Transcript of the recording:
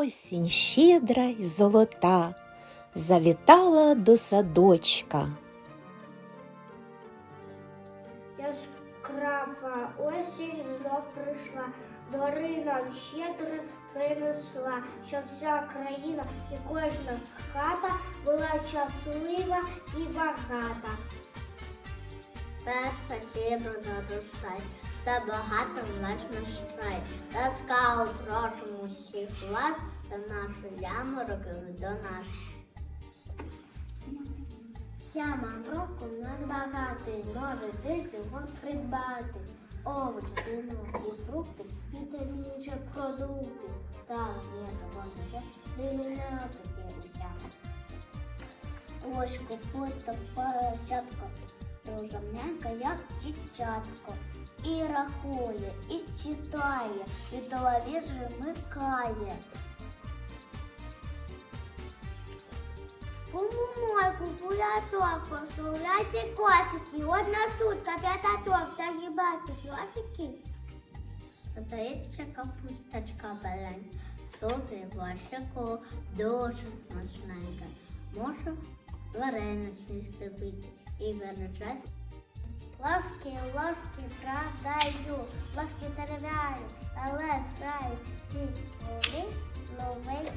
Осінь щедра й золота завітала до садочка. Яскрава осінь знов прийшла, дори нам щедро принесла, щоб вся країна і кожна хата була щаслива і багата. Перша щедро нарушай, за багато наш рай. Ласкаво просимо всіх вас та нашу ямороку до нас. Сяма року нас багатий, можете цього придбати. Овочі, вино і фрукти, вітамінні продукти. Та є доводиться приміняти уся. Ось купуйте поросятко, дуже як дитятко. І рахує, і читає, і телевізор вмикає. Помойку, пуляток, поставляйте котики. Одна штучка, п'ятачок, загибайте класики. Додається капусточка белень. Соки вашику дуже смачненька. Можу вареничний сипити і зараз Ложки, ложки продаю, ложки дерев'яні, але сраю ці були новий